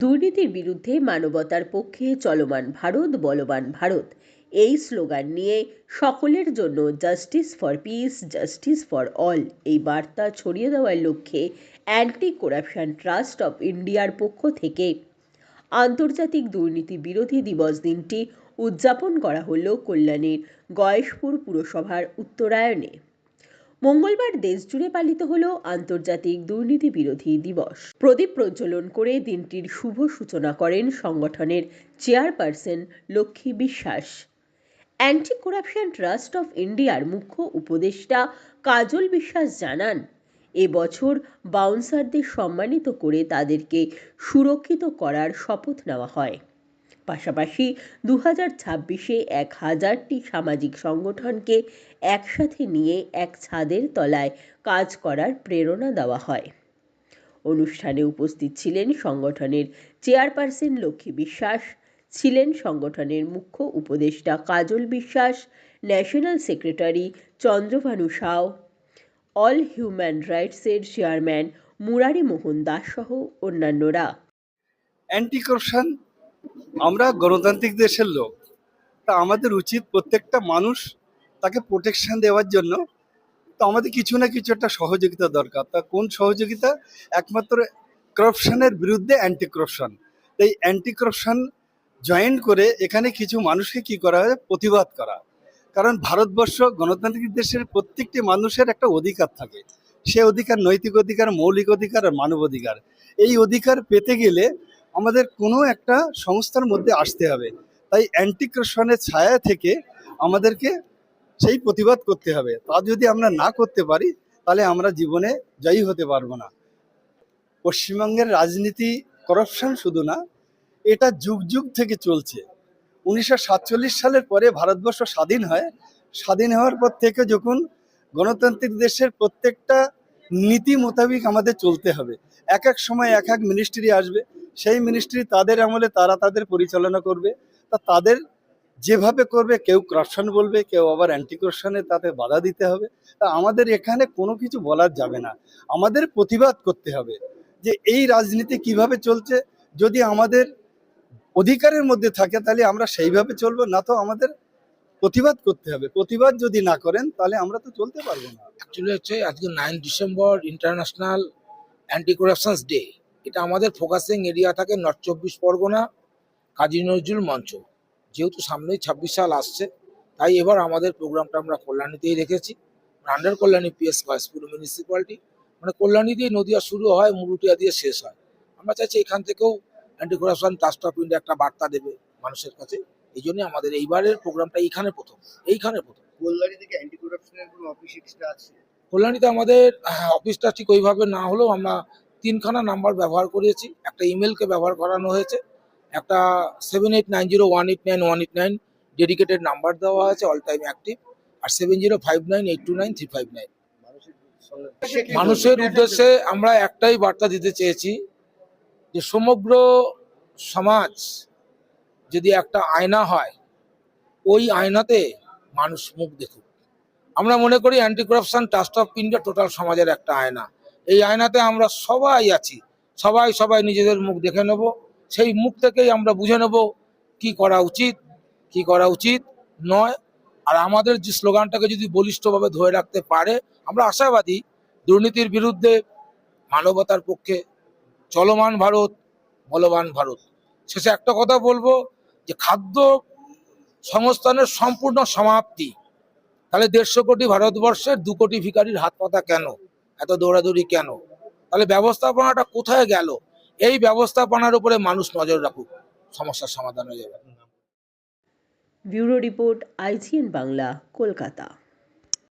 দুর্নীতির বিরুদ্ধে মানবতার পক্ষে চলমান ভারত, বলবান ভারত। এই স্লোগান নিয়ে সকলের জন্য justice for peace, justice for all এই বার্তা ছড়িয়ে দেওয়ার লক্ষ্যে অ্যান্টি করাপশন ট্রাস্ট অফ ইন্ডিয়ার পক্ষ থেকে আন্তর্জাতিক দুর্নীতি বিরোধী দিবস দিনটি উদযাপন করা হলো কল্যাণীর গয়েশপুর পুরসভার উত্তরায়ণে। মঙ্গলবার দেশজুড়ে পালিত হল আন্তর্জাতিক দুর্নীতি বিরোধী দিবস। প্রদীপ প্রজ্বলন করে দিনটির শুভ সূচনা করেন সংগঠনের চেয়ারপারসন লক্ষ্মী বিশ্বাস। অ্যান্টি করাপশন ট্রাস্ট অফ ইন্ডিয়ার মুখ্য উপদেষ্টা কাজল বিশ্বাস জানান এবছর বাউন্সারদের সম্মানিত করে তাদেরকে সুরক্ষিত করার শপথ নেওয়া হয়। পাশাপাশি দু ছাব্বিশে এক হাজারটি সামাজিক সংগঠনকে একসাথে নিয়ে এক ছাদের তলায় কাজ করার প্রেরণা দেওয়া হয়। অনুষ্ঠানে উপস্থিত ছিলেন সংগঠনের চেয়ারপারসন লক্ষ্মী বিশ্বাস, ছিলেন সংগঠনের মুখ্য উপদেষ্টা Kajal Biswas, national secretary Chandrabhanu Sao all human রাইটসের chairman Murari Mohan Das সহ অন্যান্যরা। অ্যান্টি করপশন আমরা গণতান্ত্রিক দেশের লোক। তা আমাদের উচিত প্রত্যেকটা মানুষ তাকে প্রোটেকশন দেওয়ার জন্য। তো আমাদের কিছু না কিছু একটা সহযোগিতা দরকার। তা কোন সহযোগিতা? একমাত্র করপশনের বিরুদ্ধে অ্যান্টি করপশন এই অ্যান্টি করপশন জয়েন করে এখানে কিছু মানুষকে কি করা হয়? প্রতিবাদ করা। কারণ ভারতবর্ষ গণতান্ত্রিক দেশের প্রত্যেকটি মানুষের একটা অধিকার থাকে। সে অধিকার নৈতিক অধিকার, মৌলিক অধিকার আর মানব অধিকার। এই অধিকার পেতে গেলে আমাদের কোনো একটা সংস্থার মধ্যে আসতে হবে। তাই অ্যান্টি করপশনের ছায়া থেকে আমাদেরকে সেই প্রতিবাদ করতে হবে। তা যদি আমরা না করতে পারি, তাহলে আমরা জীবনে জয়ী হতে পারব না। পশ্চিমবঙ্গের রাজনীতি করপশন শুধু না, এটা যুগ যুগ থেকে চলছে। উনিশশো সাতচল্লিশ সালের পরে ভারতবর্ষ স্বাধীন হয়। স্বাধীন হওয়ার পর থেকে যখন গণতান্ত্রিক দেশের প্রত্যেকটা নীতি মোতাবিক আমাদের চলতে হবে। এক এক সময় এক এক মিনিস্ট্রি আসবে। সেই মিনিস্ট্রি তাদের আমলে তারা তাদের পরিচালনা করবে। তা তাদের যেভাবে করবে, কেউ করাপশন বলবে, কেউ আবার অ্যান্টি করাপশনে তাতে বাধা দিতে হবে। তা আমাদের এখানে কোনো কিছু বলার যাবে না। আমাদের প্রতিবাদ করতে হবে যে এই রাজনীতি কীভাবে চলছে। যদি আমাদের অধিকারের মধ্যে থাকে তাহলে আমরা সেইভাবে চলবো, না তো আমাদের প্রতিবাদ করতে হবে। প্রতিবাদ যদি না করেন তাহলে আমরা তো চলতে পারব না। অ্যাকচুয়ালি হচ্ছে আজকে nine December international anti corruptions day এটা আমাদের ফোকাসিং এরিয়া থাকে নর্থ চব্বিশ পরগনা কাজী নজরুল মঞ্চ। যেহেতু সামনেই ছাব্বিশ সাল আসছে তাই এবার আমাদের প্রোগ্রামটা আমরা কল্যাণীতেই রেখেছি। Under Kalyani PS Kayespur municipality মানে কল্যাণী দিয়ে নদিয়া শুরু হয় মুরুটিয়া দিয়ে শেষ হয়। আমরা চাইছি এখান থেকেও anti corruption trust of India একটা বার্তা দেবে মানুষের কাছে। এই জন্য আমাদের এইবারের প্রোগ্রামটা এইখানে প্রথম এইখানে প্রথম। কল্যাণী থেকে অ্যান্টি করাপশনের কোনো অফিস এক্সট্রা আছে? কল্যাণীতে আমাদের অফিসটা ঠিক ওইভাবে না হলেও আমরা তিনখানা নাম্বার ব্যবহার করেছি একটা ইমেলকে ব্যবহার করানো হয়েছে। একটা seven eight nine zero one eight nine one eight nine dedicated number দেওয়া আছে অল টাইম অ্যাক্টিভ আর seven zero five nine eight two nine three five nine মানুষের উদ্দেশ্যে আমরা একটাই বার্তা দিতে চেয়েছি যে সমগ্র সমাজ যদি একটা আয়না হয়, ওই আয়নাতে মানুষ মুখ দেখুক। আমরা মনে করি anti corruption trust of India total সমাজের একটা আয়না। এই আয়নাতে আমরা সবাই আছি। সবাই সবাই নিজেদের মুখ দেখে নেব। সেই মুখ থেকেই আমরা বুঝে নেব কি করা উচিত, কি করা উচিত নয়। আর আমাদের যে স্লোগানটাকে যদি বলিষ্ঠভাবে ধরে রাখতে পারে, আমরা আশাবাদী দুর্নীতির বিরুদ্ধে মানবতার পক্ষে চলমান ভারত বলবান ভারত। শেষে একটা কথা বলব যে খাদ্য সংস্থানের সম্পূর্ণ সমাপ্তি। তাহলে দেড়শো কোটি ভারতবর্ষের দু কোটি ভিখারির হাত পাতা কেন? এত দৌড়াদৌড়ি কেন? তাহলে ব্যবস্থাপনাটা কোথায় গেল? এই ব্যবস্থাপনার উপরে মানুষ নজর রাখুক, সমস্যার সমাধান হয়ে যাবে। Bureau report IGN Bangla, Kolkata.